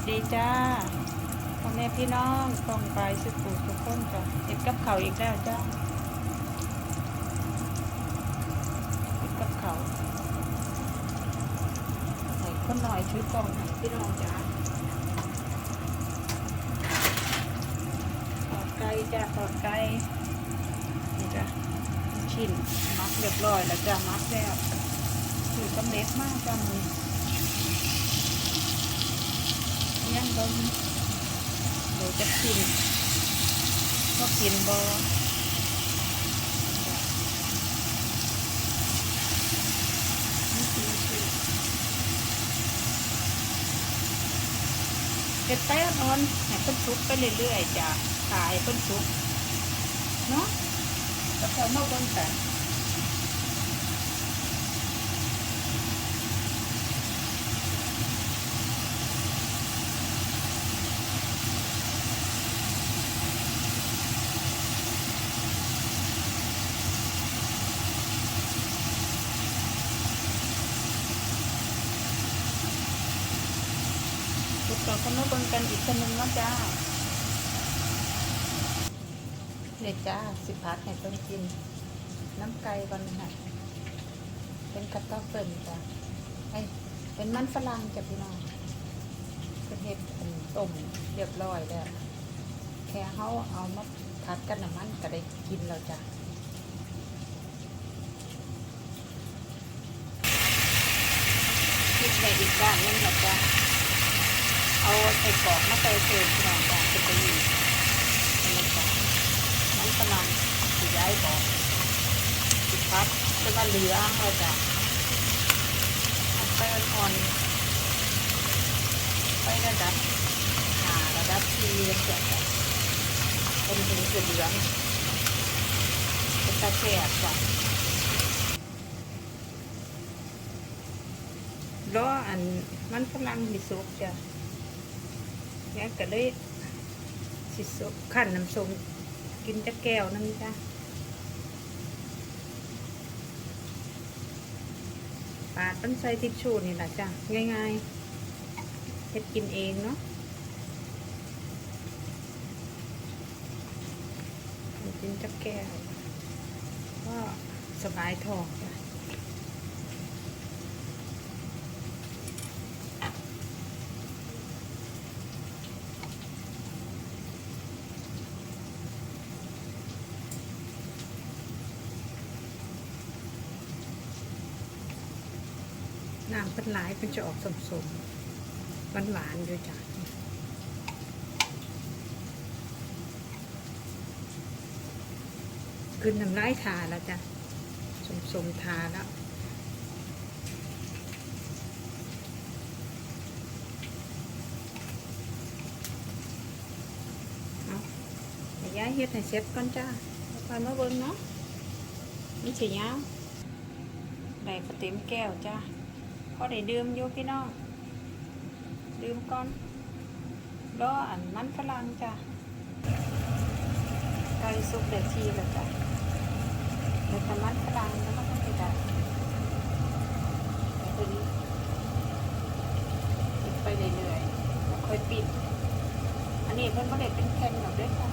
สดีจ้าพ่อแม่พี่น้องส่งไปสุขุทุกคนจ้ะเห็ดกับเขาอีกแล้วจ้าเห็ดกับเขาใส่คนหน่อยชื่อกองให้พี่น้องจ้าทอดไก่จ้าทอดไก่นี่จ้ะชิ้นมักเรียบร้อยแล้วจ้ามักแล้วถือกำเล็ดมากจ้ามือ ยังบนเดี๋ยวจะกินก็กินบอเก็บแป้นอนให้เพิ่นซุกไปเรื่อยๆจ้ะขายเพิ่นซุกเนาะแล้วก็มาเบนกัน ทุกคนก็มาเบิ่งกันอีกคนนึงเนาะจ้าเด็กจ้าสิพักให้เพิ่นกิน น้ำไก่ก่อนค่ะเป็นกระต๊อบเปิ่นจ้ะไอ้ยเป็นมันฝรั่งจ้ะพี่น้องเป็นเห็ดอันต้มเรียบร้อยแล้วแค่เขาเอามาพัดกันน้ำมันก็ได้กินแล้วจ้ะคิดไปอีกด้านนึงแล้วจ้ะ เอาใส่กรอกมาใส่เติมพี่น้องจ้ะเป็นตัวนี้เป็นมันจ้ะมันกำลังสีย้ายบอกสิพัดเป็นว่าเหลือเราจะไปอ่อนไประดับหาระดับที่เสียจ้ะเป็นถึงสีเหลืองเป็นตาแฉกจ้ะล้ออันมันกำลังมีสุกจ้ะ เนี่ยก็เลยสิสขันน้ำส้มกินจะแก้วนึงจ้ะปาดต้นใส่ทิชชู่นี่แหละจ้ะง่ายๆเฮ็ดกินเองเนาะกินจะแก้วก็สบายท้องจ้ะ น้ำเป็นหลายเป็นจะออกสมๆหวานหวานด้วยจ้ะขึ้นน้ำลายทาแล้วจ้ะสมๆทาแล้วเอาย้ายเฮ็ดให้เสร็จก่อนจ้าแล้วค่อยมาเบิ่งเนาะมันสิยาวได้กระเต็มแก้วจ้า พอได้ดื่มอยู่พี่น้อง ดื่มก่อนรออันมันฝรั่งจ้ะไก่ซุปเดือดทีแล้วจ้ะเดี๋ยวแต่มันฝรั่งแล้วก็ต้องไปได้แล้วตัวนี้ปิดไปเรื่อยๆแล้วค่อยปิด อันนี้เพิ่นไม่ได้เป็นแผ่นหรอกเด้วยค่ะ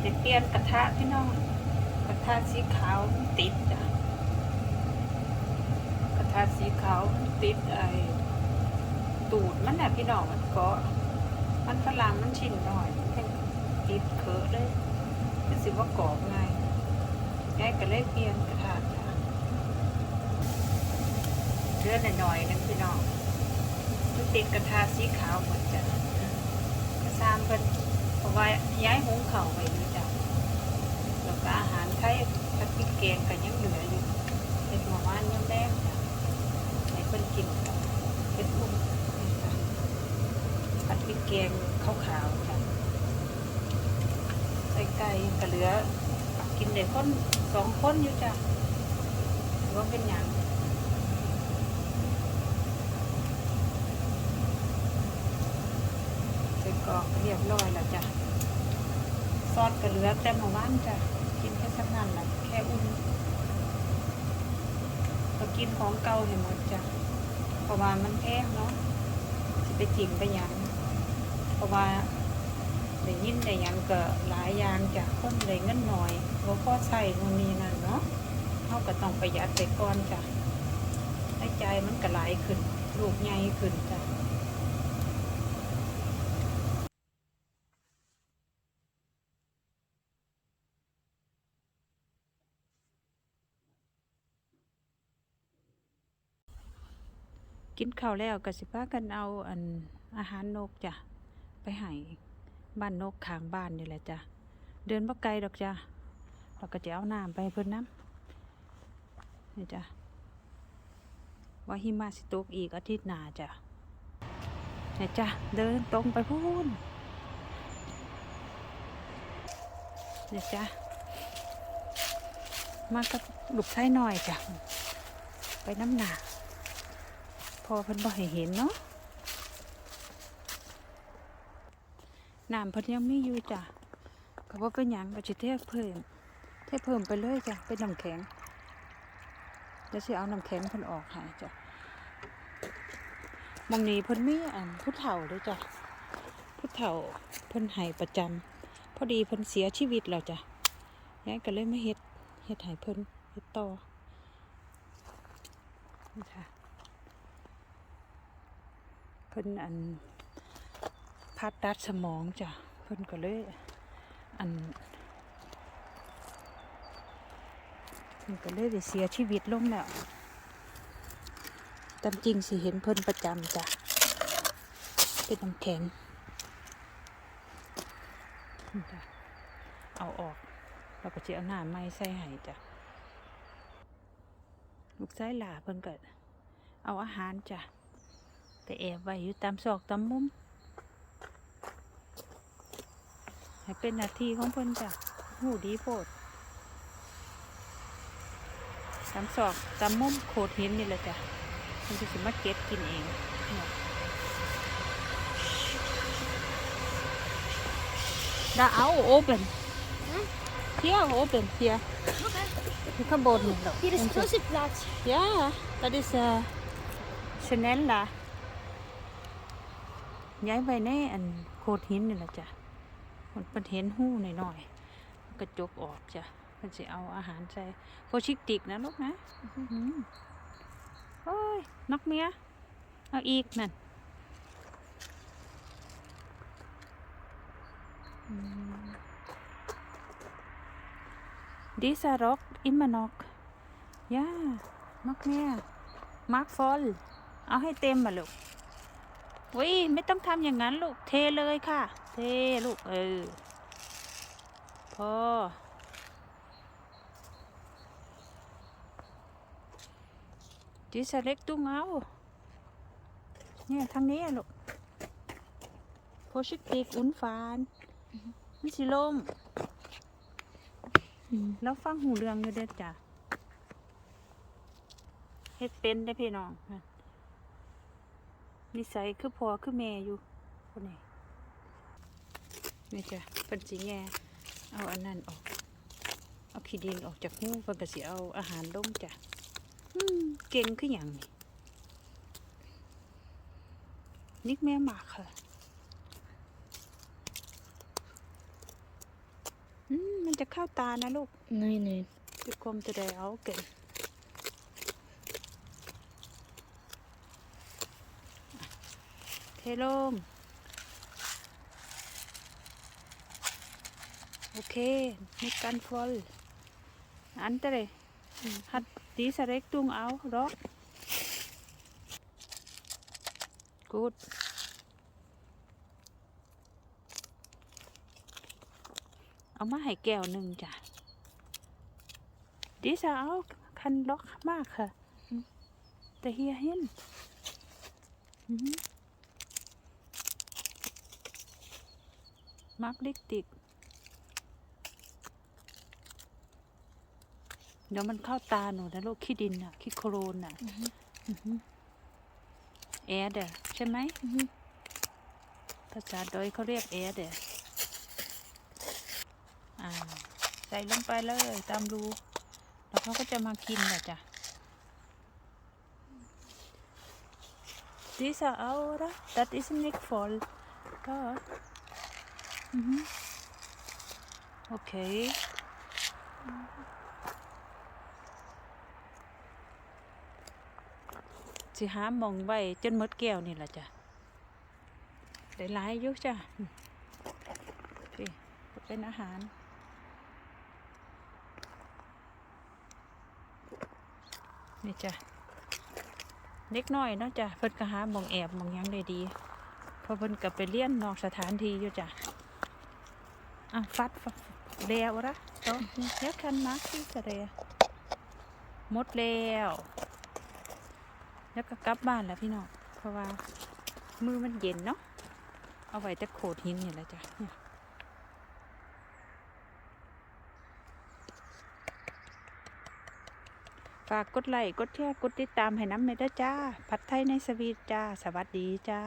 เดี๋ยวเปลี่ยนกระทะพี่น้อง ทะสีขาวติดจ้ะกระทะสีขาวติดไอ้ตูดมันน่ะพี่น้องมันเกาะมันฝรั่งมันชิ้นหน่อยมันติดเขอะเลยก็สิว่ากรอบไงยายก็เลยเปลี่ยนกระทะจ้ะเลือดหน่อยๆนึงพี่น้องมันติดกระทะสีขาวหมดจ้ะกระซามเพิ่นเพราะว่าย้ายหุงเข่าไปอยู่จ้ะแล้วก็อาหาร ไทยผัดพริกแกงก็ยังเหลืออยู่เป็นหมู่บ้านยังแดงจ้ะให้เพิ่นกินกับเป็นพุ่มกะผัดพริกแกงขาวๆจ้ะใส่ไก่ก็เหลือ กินได้คนสองคนอยู่จ้ะว่าเป็นหยังใส่กรอกเรียบร้อยแล้วจ้ะซอสก็เหลือแต่เมื่อวานจ้ะ สักนั้นแหละแค่อุ่นกินของเก่าให้หมดจ้ะเพราะว่ามันแพงเนาะสิไปจิงไปยังเพราะว่าได้ยินได้ยังก็หลายอย่างจ้ะคนได้เงินหน่อยบ่พอใช้นู่นนี่นั่นเนาะเฮาก็ต้องประหยัดไปก่อนจ้ะในใจมันก็หลายขึ้นลูกใหญ่ขึ้นจ้ะ กินข้าวแล้วก็สิพากันเอาอันอาหารนกจ้ะไปให้บ้านนกข้างบ้านนี่แหละจ้ะเดินบ่ไกลดอกจ้ะเราก็จะเอาน้ำไปเพิ่นน้ำนี่จ้ะว่าหิมะสิตกอีกอาทิตย์หน้าจ้ะนี่จ้ะเดินตรงไปพูนนี่จ้ะมากับลูกชายน้อยจ้ะไปน้ำหนา อเพิ่นบ่ให้เห็นเนาะน้ำเพิ่นยังไมีอยู่จ้ะก็บ่เป็นหยังก็สิเทเพิ่มเทเพิ่มไปเลยจ้ะเป็นน้ำแข็งเดี๋ยวสิเอาน้ำแข็งเพิ่นออกให้จ้ะมองนี้เพิ่นมีอันผู้เฒ่าเด้วยจ้ะผู้เฒ่าเพิ่นให้ประจำพอดีเพิ่นเสียชีวิตแล้วจ้ะยายก็เลยไมาเฮ็ดเฮ็ดให้เพิ่นเฮ็ดต่อนี่ค่ะ เพิ่นอันผ่าตัดสมองจ้ะเพิ่นก็เลยอันเพิ่นก็เลยได้เสียชีวิตลงแล้วตามจริงสิเห็นเพิ่นประจำจ้ะเป็นน้ำแข็งจ้ะเอาออกแล้วก็จะเอาหน้าไม้ใส่ให้จ้ะลูกชายหลาเพิ่นก็เอาอาหารจ้ะ ไปแอบไว้อยู่ตามซอกตามมุม ให้เป็นหน้าที่ของเพิ่นจ้ะหูดีโพดตามซอกตามมุมโขดหินนี่แหละจ้ะมันจะสิมาเก็บกินเองเนี่ยดาเอาโอเปนเฮียโอเปนเฮีย Okay. อยู่ข้างบนนี่หรอก Hier is Klossenplaats. Ja, dat is uh, Chanella ย้ายไปในอันโคดหินนี่แหละจ้ะมันเป็นเห็นหู้หน่อยๆกระจกออกจ้ะมันจะเอาอาหารใส่โฟชิกติกนะลูกนะอืมโอ้ยนกเมียเอาอีกนั่นอืม Dieser Rock immer noch. Ja, noch mehr. Mark voll. เอาให้เต็มมาลูก วิไม่ต้องทำอย่างนั้นลูก เทเลยค่ะ เทลูก เออ พอจีสเล็กตุ้งเอา เนี่ยทางนี้ลูกโพชิติกอุ่นฟานมันสิลมแล้วฟังหูเรื่องอยู่เด้อจ้ะเฮ็ดเป็นได้พี่น้องค่ะ นิสัยคือพ่อคือแม่อยู่คนนี้นี่จ้ะเป็นสีแง่เอาอันนั้นออก เอาขี้ดินออกจากหูเพิ่นก็สิเอาอาหารลงจ้ะอืมเก่งคือหยังนี่นิกแม่มากค่ะอืมมันจะเข้าตานะลูก Nee, nee. Du komt er de Augen. Hello. Okay, nicht ganz voll. Andere เทลง โอเคมีการฟอลอันเตะหัดดีสเร็กตุงเอารอกกูดเอามาให้แก้วหนึ่งจ้ะดิสเอาคันล็อกมากค่ะ แต่เฮียเห็น ดี๋ยวมันเข้าตาหนูนะลูกขี้ดินอะขี้โครนอะอือฮึแอร์เดอใช่ไหม Mhm. ภาษาดอยเขาเรียกแอร์เดออ่าใส่ลงไปเลยตามรูแล้วเขาก็จะมากินแหละจ้ะ dieser auch, oder? Das ist nicht voll. Da. Mhm. Okay. สิหาหมองไว้จนหมดแก้วนี่แหละจ้ะได้หลายอยู่จ้ะนี่เป็นอาหารนี่จ้ะเล็กน้อยเนาะจ้ะเพิ่นก็หามองแอบมองยังได้ดี เพอเพิ่นก็ไปเลี้ยนนอกสถานที่อยู่จ้ะ อะฟัดฟัดแล้วละต้องเดี๋ยวคันมาที่จะเรียหมดแล้วแล้วก็กลับบ้านแล้วพี่น้องเพราะว่ามือมันเย็นเนาะเอาไว้แต่โขดหินนี่แหละจ้ะเนี่ยฝากกดไลค์กดแชร์กดติดตามให้น้ำในอยเด้จ้าผัดไทยในสวีทจ้า สวัสดีจ้า